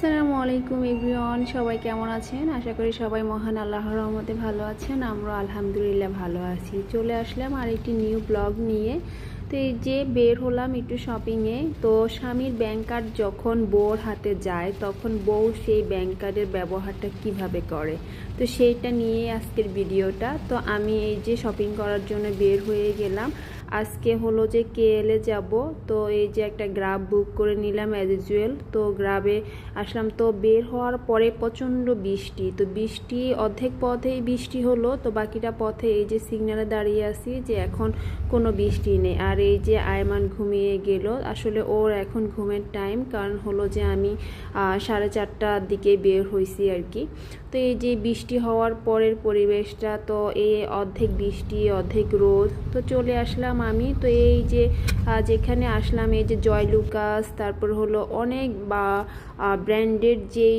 আসসালামু আলাইকুম এভরিওয়ান, সবাই কেমন আছেন? আশা করি সবাই মহান আল্লাহর রহমতে ভালো আছেন আমরা আলহামদুলিল্লাহ ভালো আছি। চলে আসলাম আর একটি নিউ ব্লগ নিয়ে। তো এই যে বের হলাম একটু শপিংয়ে তো স্বামীর ব্যাংক কার্ড যখন বউর হাতে যায়, তখন বউ সেই ব্যাংক কার্ডের ব্যবহারটা কীভাবে করে? তো সেইটা নিয়ে আজকের ভিডিওটা তো আমি এই যে শপিং করার জন্য বের হয়ে গেলাম। আজকে হলো যে কেএলে যাব, তো এই যে একটা গ্রাব বুক করে নিলাম অ্যাজ ইউজুয়াল তো গ্রাবে আসলাম, তো বের হওয়ার পরে প্রচণ্ড বৃষ্টি, তো বৃষ্টি অর্ধেক পথেই বৃষ্টি হলো, তো বাকিটা পথে এই যে সিগনালে দাঁড়িয়ে আছি যে এখন কোনো বৃষ্টি নেই, আর এই যে আয়মান ঘুমিয়ে গেল, আসলে ওর এখন ঘুমের টাইম কারণ হলো যে আমি সাড়ে চারটার দিকে বের হয়েছি আর কি, তো এই যে বৃষ্টি হওয়ার পরের পরিবেশটা, তো এই অর্ধেক বৃষ্টি, অর্ধেক রোদ, তো চলে আসলাম আমি। তো এই যে যেখানে আসলাম এই যে জয় লুকাস তারপর হলো অনেক বা ব্র্যান্ডেড যেই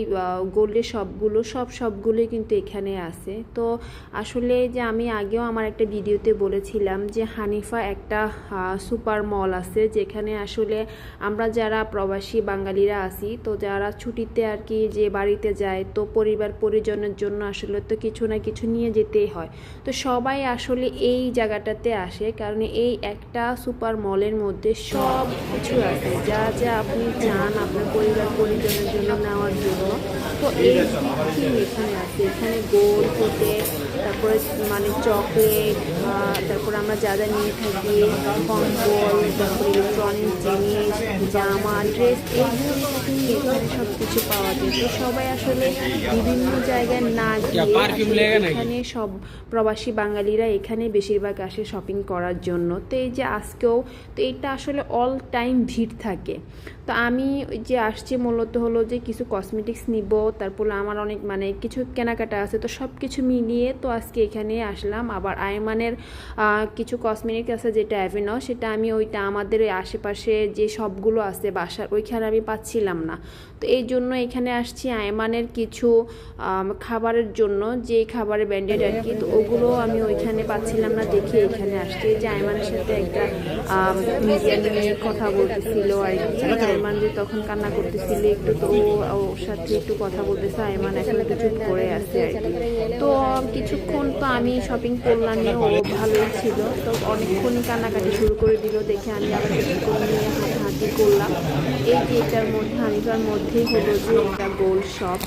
গোল্ডের সবগুলো, সব সবগুলোই কিন্তু এখানে আছে। তো আসলে যে আমি আগেও আমার একটা ভিডিওতে বলেছিলাম যে হানিফা একটা সুপার মল আছে, যেখানে আসলে আমরা যারা প্রবাসী বাঙালিরা আছি, তো যারা ছুটিতে আর কি যে বাড়িতে যায়, তো পরিবার পরিজনের জন্য আসলে তো কিছু না কিছু নিয়ে যেতেই হয়। তো সবাই আসলে এই জায়গাটাতে আসে, কারণ এই একটা সুপার মলের মধ্যে সব কিছু আছে। যা যা আপনি চান আপনার পরিবার পরিজনের জন্য নেওয়ার জন্য। তো এই এখানে আছে। এখানে গোল ফুটে তারপরে মানে চকলেট তারপর আমরা যা যা নিয়ে থাকি, কম্বল, তারপরে জিনিস জামা ড্রেস এইগুলো কিন্তু এখানে সব কিছু পাওয়া যায়। তো সবাই আসলে বিভিন্ন জায়গায় না গিয়ে? এখানে সব প্রবাসী বাঙালিরা এখানে বেশিরভাগ আসে শপিং করার জন্য। তো এই যে আজকেও তো এটা আসলে অল টাইম ভিড় থাকে। তো আমি যে আসছি মূলত হলো যে কিছু কসমেটিক্স নিব তারপর আমার অনেক মানে কিছু কেনাকাটা আছে তো সব কিছু মিলিয়ে তো আজকে এখানে আসলাম। আবার আয়মানের কিছু কসমেটিক্স আছে যেটা অ্যাভেনো সেটা আমি ওইটা আমাদের ওই আশেপাশে যে সবগুলো আছে বাসার ওইখানে আমি পাচ্ছিলাম না। তো এই জন্য এখানে আসছি আয়মানের কিছু খাবারের জন্য যে খাবারের ব্যান্ডেড আর কি, তো ওগুলো আমি ওইখানে পাচ্ছিলাম না, দেখে এখানে আসছি। যে আয়মানের সাথে একটা মিডিয়ান নিয়ে কথা বলতেছিল আর কি। আয়মান যে তখন কান্না করতেছিল একটু, তো ওর সাথে একটু কথা বলতেছে, আয়মান এখন চুপ করে আছে আর কি। তো কিছুক্ষণ তো আমি শপিং করলাম, ও ভালোই ছিল। তো অনেকক্ষণই কান্নাকাটি শুরু করে দিল, দেখে আমি আবার কিছুক্ষণ নিয়ে হাঁটাহাঁটি করলাম। এই এটার মধ্যে হানিফার মধ্যেই হলো যে একটা গোল শপ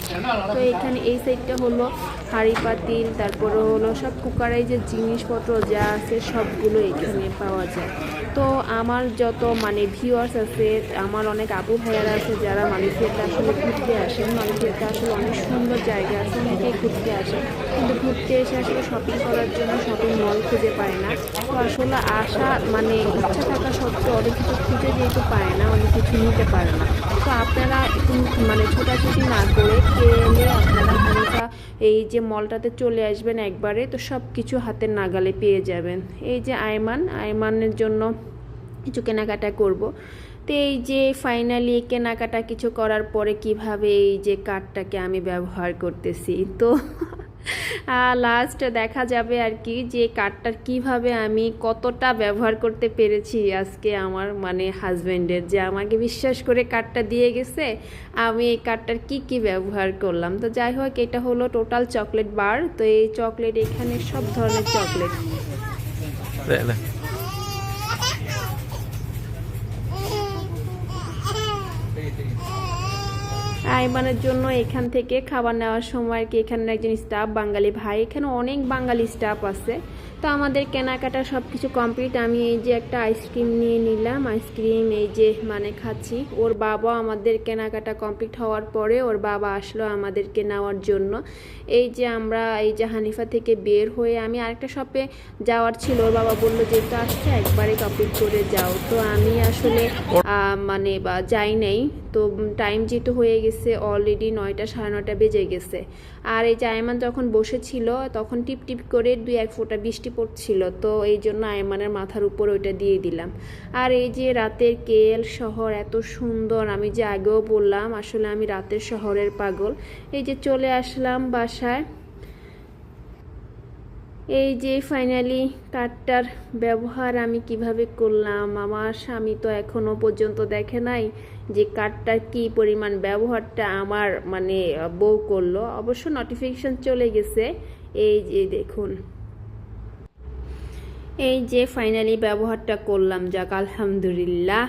তো এখানে এই সাইডটা হলো হাঁড়ি পাতিল, তারপরে হলো সব কুকারে যে জিনিসপত্র যা আছে সবগুলো এখানে পাওয়া যায়। তো আমার যত মানে ভিউয়ার্স আছে, আমার অনেক আপু ভাইয়ারা আছে যারা মালয়েশিয়াতে আসলে ঘুরতে আসেন। মালয়েশিয়াতে আসলে অনেক সুন্দর জায়গা আছে, অনেকেই ঘুরতে আসে কিন্তু ঘুরতে এসে আসলে শপিং করার জন্য শপিং মল খুঁজে পায় না। তো আসলে আসা মানে ইচ্ছা থাকা সত্ত্বেও অনেক কিছু খুঁজে যেহেতু পায় না অনেক কিছু নিতে পারে না। তো আপনারা মানে ছোটাছুটি না করে গেলে আপনারা হালকা এই যে মলটাতে চলে আসবেন একবারে, তো সব কিছু হাতের নাগালে পেয়ে যাবেন। এই যে আয়মান, আয়মানের জন্য কিছু কেনাকাটা করব। তো এই যে ফাইনালি কেনাকাটা কিছু করার পরে কীভাবে এই যে কার্ডটাকে আমি ব্যবহার করতেছি, তো লাস্ট দেখা যাবে আর কি যে কার্ডটার কীভাবে আমি কতটা ব্যবহার করতে পেরেছি আজকে আমার মানে হাজব্যান্ডের যে আমাকে বিশ্বাস করে কার্ডটা দিয়ে গেছে, আমি এই কার্ডটার কি কি ব্যবহার করলাম। তো যাই হোক, এটা হলো টোটাল চকলেট বার তো এই চকলেট এখানে সব ধরনের চকলেট দে। জন্য এখান থেকে খাবার নেওয়ার সময় আর কি এখানে একজন স্টাফ বাঙালি ভাই, এখানে অনেক বাঙালি স্টাফ আছে তো আমাদের কেনাকাটা সব কিছু কমপ্লিট আমি এই যে একটা আইসক্রিম নিয়ে নিলাম আইসক্রিম এই যে মানে খাচ্ছি। ওর বাবা আমাদের কেনাকাটা কমপ্লিট হওয়ার পরে ওর বাবা আসলো আমাদেরকে নেওয়ার জন্য। এই যে আমরা, এই যে হানিফা থেকে বের হয়ে আমি আরেকটা শপে যাওয়ার ছিল। ওর বাবা বলল যে এটা আসছে, একবারে কমপ্লিট করে যাও। তো আমি আসলে মানে বা, যাই নাই। তো টাইম যেহেতু হয়ে গেছে অলরেডি নয়টা, সাড়ে নয়টা বেজে গেছে। আর এই যে আয়মান যখন বসেছিল, তখন টিপ টিপ করে দুই এক ফোঁটা বৃষ্টি পড়ছিল তো এই জন্য আয়মানের মাথার উপর ওইটা দিয়ে দিলাম। আর এই যে রাতের কেল শহর এত সুন্দর, আমি যে আগেও বললাম, আসলে আমি রাতের শহরের পাগল। এই যে চলে আসলাম বাসায়। এই যে ফাইনালি কার্ডটার ব্যবহার আমি কীভাবে করলাম, আমার স্বামী তো এখনও পর্যন্ত দেখে নাই যে কার্ডটার কি পরিমাণ ব্যবহারটা আমার মানে বউ করল। অবশ্য নোটিফিকেশন চলে গেছে। এই যে দেখুন। এই যে ফাইনালি ব্যবহারটা করলাম যাক আলহামদুলিল্লাহ।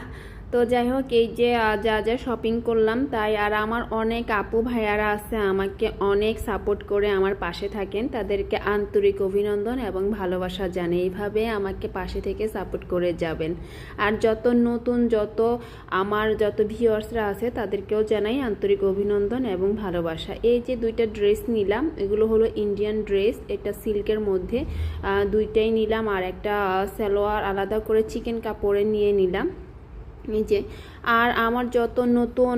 তো যাই হোক এই যে যা যা শপিং করলাম, তাই আর আমার অনেক আপু ভাইয়ারা আছে, আমাকে অনেক সাপোর্ট করে আমার পাশে থাকেন। তাদেরকে আন্তরিক অভিনন্দন এবং ভালোবাসা জানে এইভাবে আমাকে পাশে থেকে সাপোর্ট করে যাবেন। আর যত নতুন, যত আমার যত ভিউয়ার্সরা আছে, তাদেরকেও জানাই আন্তরিক অভিনন্দন এবং ভালোবাসা। এই যে দুইটা ড্রেস নিলাম, এগুলো হলো ইন্ডিয়ান ড্রেস এটা সিল্কের মধ্যে দুইটাই নিলাম, আর একটা সালোয়ার আলাদা করে চিকেন কাপড়ে নিয়ে নিলাম। এই যে আর আমার যত নতুন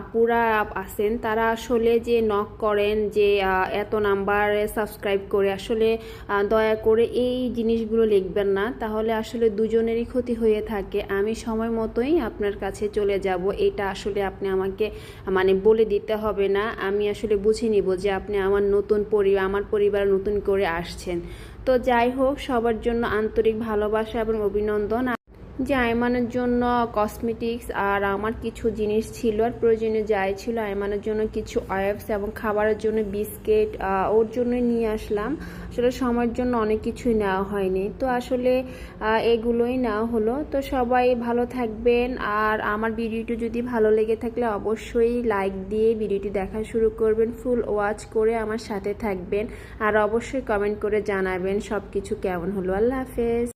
আপুরা আছেন, তারা আসলে যে নক করেন যে এত নাম্বারে সাবস্ক্রাইব করে, আসলে দয়া করে এই জিনিসগুলো লিখবেন না। তাহলে আসলে দুজনেরই ক্ষতি হয়ে থাকে। আমি সময় মতোই আপনার কাছে চলে যাব। এটা আসলে আপনি আমাকে মানে বলে দিতে হবে না। আমি আসলে বুঝে নিব যে আপনি আমার নতুন পরিবার আমার পরিবার নতুন করে আসছেন। তো যাই হোক, সবার জন্য আন্তরিক ভালোবাসা এবং অভিনন্দন। যে আয়মানের জন্য কসমেটিক্স আর আমার কিছু জিনিস ছিল আর প্রয়োজনীয় যাই ছিল, আয়মানের জন্য কিছু অয়েবস এবং খাবারের জন্য বিস্কিট ওর জন্য নিয়ে আসলাম। আসলে সময়ের জন্য অনেক কিছুই নেওয়া হয়নি। তো আসলে এগুলোই নেওয়া হলো। তো সবাই ভালো থাকবেন আর আমার ভিডিওটি যদি ভালো লেগে থাকলে অবশ্যই লাইক দিয়ে ভিডিওটি দেখা শুরু করবেন ফুল ওয়াচ করে আমার সাথে থাকবেন। আর অবশ্যই কমেন্ট করে জানাবেন সব কিছু কেমন হলো। আল্লাহ হাফেজ।